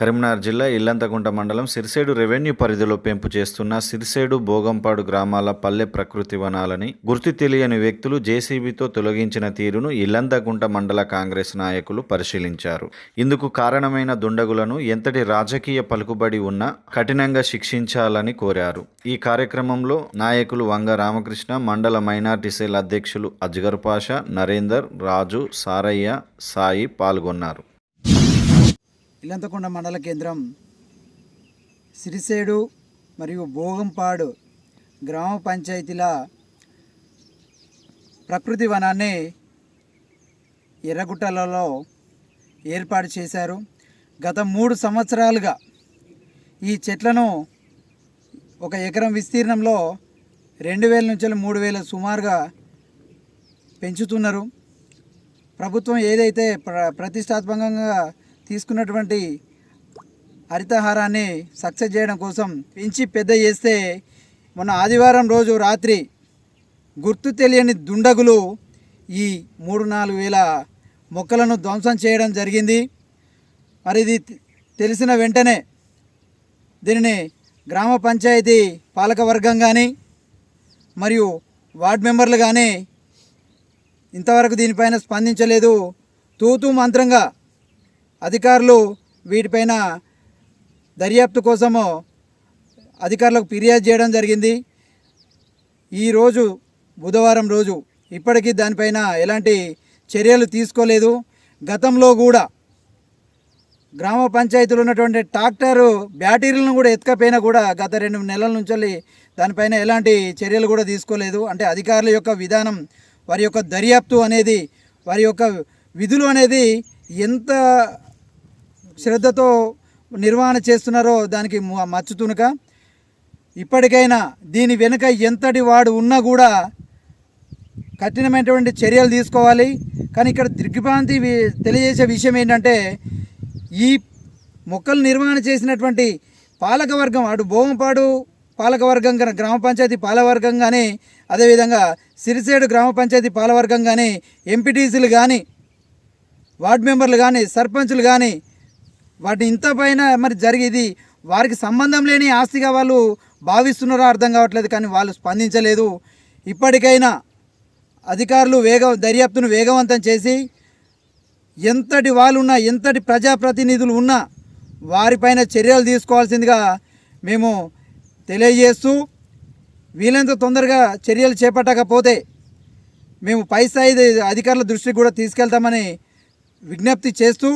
కరీంనగర్ జిల్లా ఇల్లంతకుంట మండలం సిరిసేడు రెవెన్యూ పరిధిలో పెంపు చేస్తున్న సిరిసేడు భోగంపాడు గ్రామాల పల్లె ప్రకృతి వనాలని గుర్తు తెలియని వ్యక్తులు జేసీబీతో తొలగించిన తీరును ఇల్లంతకుంట మండల కాంగ్రెస్ నాయకులు పరిశీలించారు. ఇందుకు కారణమైన దుండగులను ఎంతటి రాజకీయ పలుకుబడి ఉన్నా కఠినంగా శిక్షించాలని కోరారు. ఈ కార్యక్రమంలో నాయకులు వంగ రామకృష్ణ మండల మైనార్టీ సెల్ అధ్యక్షులు అజ్గర్ పాషా నరేందర్ రాజు సారయ్య సాయి పాల్గొన్నారు. ఇల్లంతకొండ మండల కేంద్రం సిరిసేడు మరియు భోగంపాడు గ్రామ పంచాయతీల ప్రకృతి వనాన్ని ఎర్రగుట్టలలో ఏర్పాటు చేశారు. గత మూడు సంవత్సరాలుగా ఈ చెట్లను ఒక ఎకరం విస్తీర్ణంలో రెండు వేల నుంచి మూడు వేల సుమారుగా పెంచుతున్నారు. ప్రభుత్వం ఏదైతే ప్ర ప్రతిష్టాత్మకంగా తీసుకున్నటువంటి హరితహారాన్ని సక్సెస్ చేయడం కోసం పెంచి పెద్ద చేస్తే మొన్న ఆదివారం రోజు రాత్రి గుర్తు తెలియని దుండగులు ఈ మూడు నాలుగు వేల మొక్కలను ధ్వంసం చేయడం జరిగింది. మరి ఇది తెలిసిన వెంటనే దీనిని గ్రామ పంచాయతీ పాలకవర్గం కానీ మరియు వార్డ్ మెంబర్లు కానీ ఇంతవరకు దీనిపైన స్పందించలేదు. తూతూ మంత్రంగా అధికారులు వీటిపైన దర్యాప్తు కోసము అధికారులకు ఫిర్యాదు చేయడం జరిగింది. ఈరోజు బుధవారం రోజు ఇప్పటికీ దానిపైన ఎలాంటి చర్యలు తీసుకోలేదు. గతంలో కూడా గ్రామ పంచాయతీలో ఉన్నటువంటి ట్రాక్టరు బ్యాటరీలను కూడా ఎత్తుకపోయినా కూడా గత రెండు నెలల నుంచి దానిపైన ఎలాంటి చర్యలు కూడా తీసుకోలేదు. అంటే అధికారుల యొక్క విధానం వారి యొక్క దర్యాప్తు అనేది వారి యొక్క విధులు అనేది ఎంత శ్రద్ధతో నిర్వహణ చేస్తున్నారో దానికి మచ్చుతునుక మచ్చుతునక ఇప్పటికైనా దీని వెనుక ఎంతటి వాడు ఉన్నా కూడా కఠినమైనటువంటి చర్యలు తీసుకోవాలి. కానీ ఇక్కడ దిగ్భ్రాంతి తెలియజేసే విషయం ఏంటంటే ఈ మొక్కలు నిర్వహణ చేసినటువంటి పాలకవర్గం అటు భోగంపాడు పాలకవర్గం కానీ గ్రామ పంచాయతీ పాలవర్గం కానీ అదేవిధంగా సిరిసేడు గ్రామ పంచాయతీ పాలవర్గం కానీ ఎంపీటీసీలు కానీ వార్డు మెంబర్లు కానీ సర్పంచులు కానీ వాటి ఇంత పైన మరి జరిగేది వారికి సంబంధం లేని ఆస్తిగా వాళ్ళు భావిస్తున్నారో అర్థం కావట్లేదు కానీ వాళ్ళు స్పందించలేదు. ఇప్పటికైనా అధికారులు వేగ దర్యాప్తును వేగవంతం చేసి ఎంతటి వాళ్ళు ఉన్నా ఎంతటి ప్రజాప్రతినిధులు ఉన్నా వారిపైన చర్యలు తీసుకోవాల్సిందిగా మేము తెలియజేస్తూ వీలైనంత తొందరగా చర్యలు చేపట్టకపోతే మేము పై స్థాయి అధికారుల దృష్టికి కూడా తీసుకెళ్తామని విజ్ఞప్తి చేస్తూ